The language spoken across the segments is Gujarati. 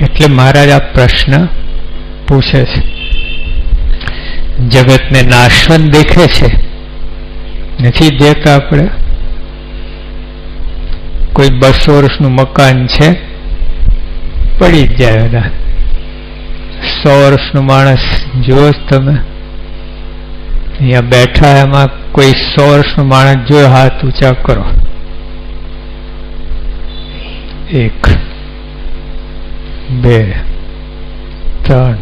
એટલે મહારાજ આ પ્રશ્ન પૂછે છે. જગતને નાશવંત દેખે છે. નથી દેખતા આપણે? કોઈ બસો વર્ષનું મકાન છે? પડી જ જાય બધા. સો વર્ષનું માણસ જુઓ તમે. અહીંયા બેઠા એમાં કોઈ સો વર્ષનું માણસ જોયો, હાથ ઊંચા કરો. એક. બે ત્રણ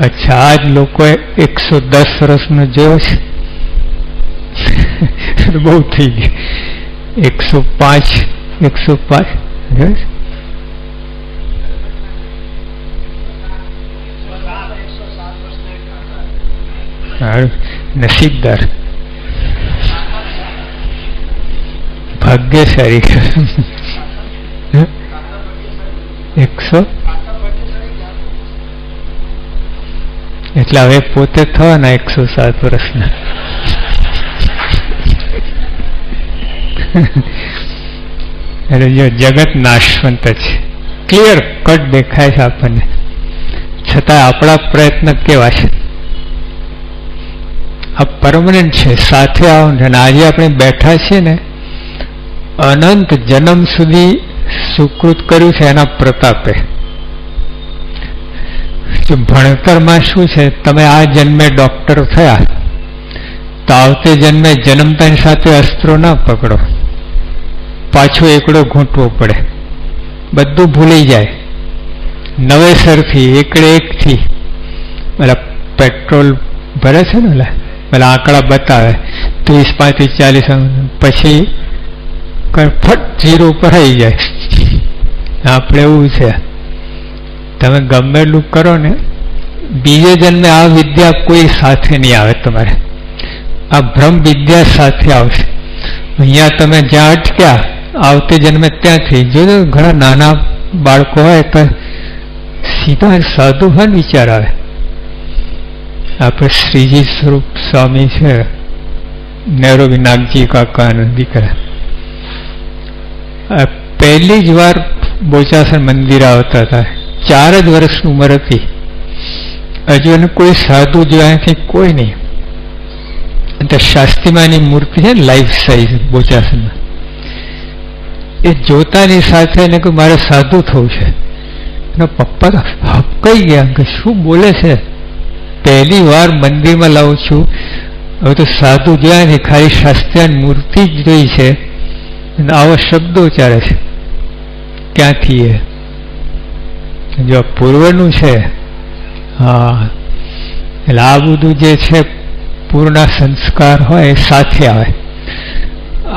અચ્છા આજ લોકોએ એકસો દસ વર્ષનો જોયો છે બહુ થઈ ગયું એકસો પાંચ એકસો પાંચ જોયો છે? હારું. નસીબદાર ભાગ્યશાળી હે? એકસો એટલે હવે પોતે થવાના એકસો સાત વર્ષના. એટલે જો જગત નાશવંત છે. ક્લિયર કટ દેખાય છે આપણને. છતાં આપણા પ્રયત્ન કેવા છે? આ પરમનન્ટ છે. સાથે આવો અને આજે આપણે બેઠા છીએ ને, અનંત જન્મ સુધી સુકૃત કર્યું છે એના પ્રતાપે. જો ભણતરમાં શું છે, તમે આ જન્મે ડોક્ટર થયા, તો આવતે જન્મે જન્મતાની સાથે અસ્ત્રો ના પકડો. પાછો એકડો ઘૂંટવો પડે. બધું ભૂલી જાય. નવેસરથી એકડે એકથી. પેલા પેટ્રોલ ભરે છે ને ઓલા પેલા આંકડા બતાવે. ત્રીસ પાંત્રીસ ચાલીસ, પછી ફટ જીરો ઉપર આવી જાય. આપણે એવું છે. તમે ગમે એટલું કરો ને, બીજે જન્મે આ વિદ્યા કોઈ સાથે નહીં આવે તમારે. આ ભ્રમ વિદ્યા સાથે આવશે. અહીંયા તમે જ્યાં અટક્યા, આવતે જન્મે ત્યાંથી, જો ઘણા નાના બાળકો હોય તો સીધા સાધુ હોય ને વિચાર આવે. આપણે શ્રીજી સ્વરૂપ સ્વામી છે નેહરુ વિનાગજી કાકાના દીકરા. પહેલી જ વાર બોચાસન મંદિર આવતા હતા. ચાર જ વર્ષની ઉંમર હતી. હજુ એને કોઈ સાધુ જોયાથી કોઈ નહીં. તો શાસ્ત્રીમાની મૂર્તિ છે લાઈફ સાઈઝ બોચાસનમાં એ જોતાની સાથે એને કે મારે સાધુ થવું છે. એના પપ્પા તો હપકાઈ ગયા, કે શું બોલે છે? પહેલી વાર મંદિરમાં લાવું છું. હવે તો સાધુ જોયા નહીં ખાલી શાસ્ત્રીય મૂર્તિ જ જોઈ છે. અને આવા શબ્દો ઉચ્ચારે છે. ક્યાંથી એ? જો પૂર્વનું છે, હા. એટલે આ બધું જે છે, પૂર્ણ સંસ્કાર હોય, એ સાથે આવે.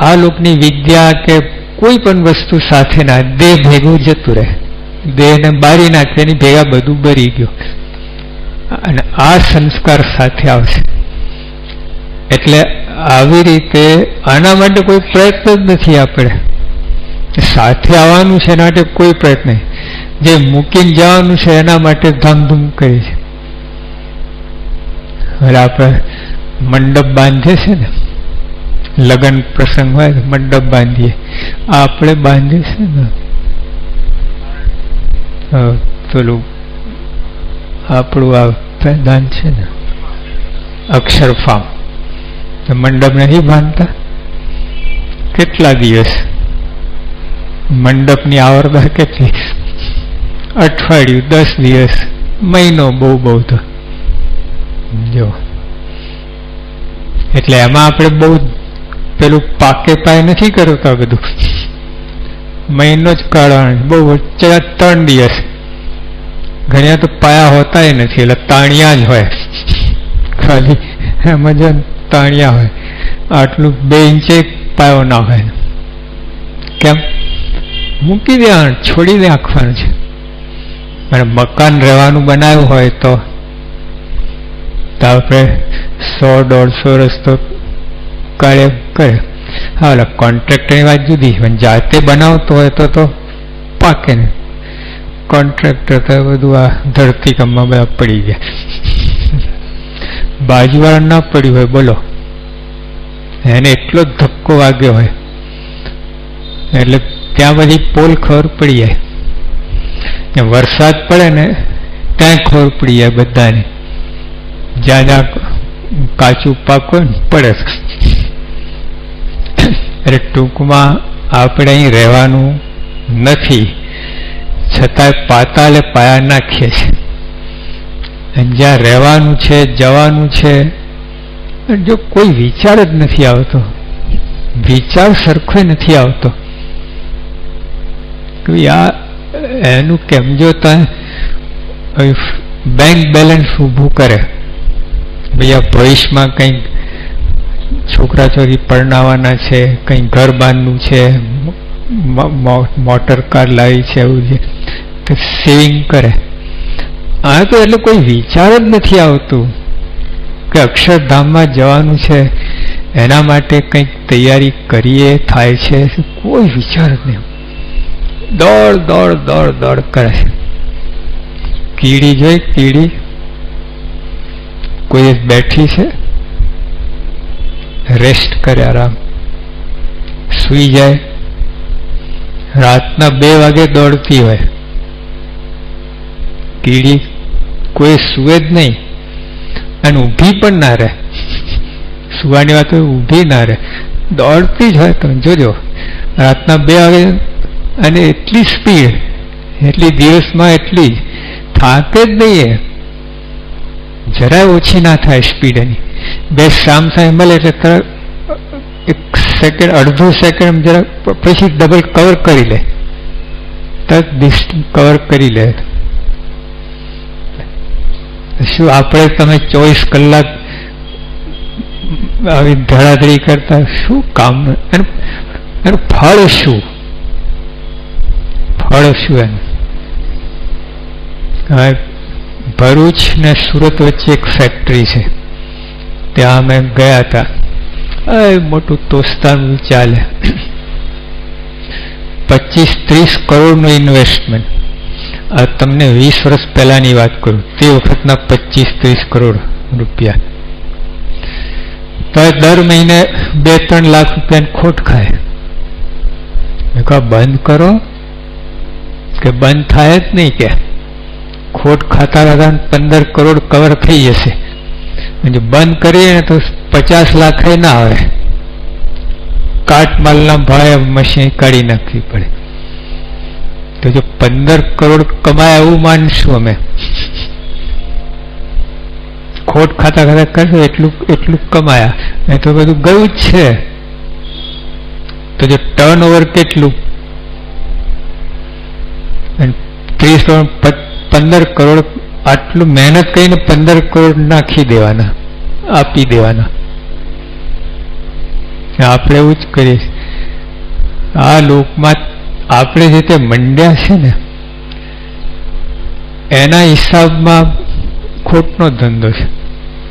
આ લોકની વિદ્યા કે કોઈ પણ વસ્તુ સાથે ના દેહ ભેગું જતું રહે. દેહને બારી નાખે, એની ભેગા બધું બરી ગયું. અને આ સંસ્કાર સાથે આવશે. એટલે આવી રીતે આના માટે કોઈ પ્રયત્ન જ નથી આપણે. સાથે આવવાનું છે એના માટે કોઈ પ્રયત્ન જે મૂકીને જવાનું છે એના માટે ધામધૂમ કરી છે. હવે આપણે મંડપ બાંધે છે ને, લગ્ન પ્રસંગ હોય મંડપ બાંધીએ. આપણે બાંધીએ છે ને. પેલું આપણું આ પ્રધાન છે ને અક્ષર ફાર્મ મંડપ નથી બાંધતા? કેટલા દિવસ? મંડપની આવરદા કેટલી? અઠવાડિયું, દસ દિવસ, મહિનો બહુ બહુ તો જો. એટલે એમાં આપણે બહુ પેલું પાકે પાય નથી કરતા બધું. મહિનો જ કારણ બહુ વચ્ચે ત્રણ દિવસ. ઘણા તો પાયા હોતા નથી, એટલે તાણિયા જ હોય. ખાલી એમાં જ તાણિયા હોય. આટલું બે ઇંચે પાયો ના હોય. કેમ? મૂકી દેવાનું, છોડી દે છે. અને મકાન રહેવાનું બનાવ્યું હોય તો આપણે સો, દોઢસો રસ્તો કાઢે કરે. હા ઓલા કોન્ટ્રાક્ટરની વાત જુદી. પણ જાતે બનાવતો હોય તો તો પાકે ને. કોન્ટ્રાક્ટર તો બધું આ ધરતીકંપમાં બધા પડી ગયા. બાજુવાળા ના પડ્યું હોય, બોલો. એને એટલો ધક્કો વાગ્યો હોય. એટલે ત્યાં બધી પોલ ખોર પડી જાય. વરસાદ પડે ને ત્યાં ખોર પડી જાય બધાને. જ્યાં જ્યાં કાચું પાક હોય ને પડે એટલે ટૂંકમાં આપણે અહીં રહેવાનું નથી. છતાંય પાતાલે પાયા નાખીએ છીએ. અને જ્યાં રહેવાનું છે, જવાનું છે જો કોઈ વિચાર જ નથી આવતો, વિચાર સરખો નથી આવતો. આ, એનું કેમ? જો બેંક બેલેન્સ ઊભું કરે, ભાઈ આ ભવિષ્યમાં કંઈક છોકરા છોકરી પરણાવવાના છે કંઈક ઘર બાંધવું છે મોટર કાર લાવી છે, એવું છે, તો સેવિંગ કરે. આ તો એટલે કોઈ વિચાર જ નથી આવતું કે અક્ષરધામમાં જવાનું છે, એના માટે કંઈક તૈયારી કરીએ, થાય છે, કોઈ વિચાર જ નહીં. દોડ દોડ દોડ દોડ કરે. કીડી જોઈ, કીડી. કોઈ બેઠી છે. રેસ્ટ કરે આરામ. સુઈ જાય. રાતના બે વાગે દોડતી હોય. કીડી કોઈ સુવે જ નહીં. અને ઊભી પણ ના રહે. સુવાની વાત ઊભી ના રહે. દોડતી જ હોય તમે જોજો. રાતના બે વાગે અને એટલી સ્પીડ એટલી દિવસમાં એટલી જ થાકે જ નહીં જરાય ઓછી ના થાય સ્પીડ એની. બે શામ થાય મળે એટલે એક સેકન્ડ અડધો સેકન્ડ જરા પછી ડબલ કવર કરી લે. તરત ડિસ્ટન્સ કવર કરી લે. શું આપણે તમે ચોવીસ કલાક આવી ધડાધડી કરતા? શું કામ? એનું ફળ ફળ શું? એનું હવે ભરૂચ ને સુરત વચ્ચે એક ફેક્ટરી છે. ત્યાં અમે ગયા હતા. મોટું તોસ્તાનું ચાલે. પચીસ ત્રીસ કરોડનું ઇન્વેસ્ટમેન્ટ આ તમને વીસ વર્ષ પહેલાની વાત કરું. તે વખતના પચીસ ત્રીસ કરોડ રૂપિયા. તો દર મહિને બે ત્રણ લાખ રૂપિયાની ખોટ ખાય. મેં બંધ કરો. કે બંધ થાય જ નહીં કે ખોટ ખાતા ખાતા પંદર કરોડ કવર થઈ જશે જો બંધ કરીએ ને તો પચાસ લાખ ના આવે કાટ માલના ભાવે મશીન કાઢી નાખવી પડે તો જો પંદર કરોડ કમાય એવું માનશું અમે ખોટ ખાતા ખાતા કરશો એટલું એટલું કમાયા નહીં તો બધું ગયું જ છે તો જો ટર્ન ઓવર કેટલું ત્રીસ પંદર કરોડ, આટલું મહેનત કરીને પંદર કરોડ નાખી દેવાના, આપી દેવાના. આપણે એવું જ કરીએ. આ લોકમાં આપણે જે તે મંડ્યા છે ને, એના હિસાબમાં ખોટનો ધંધો છે.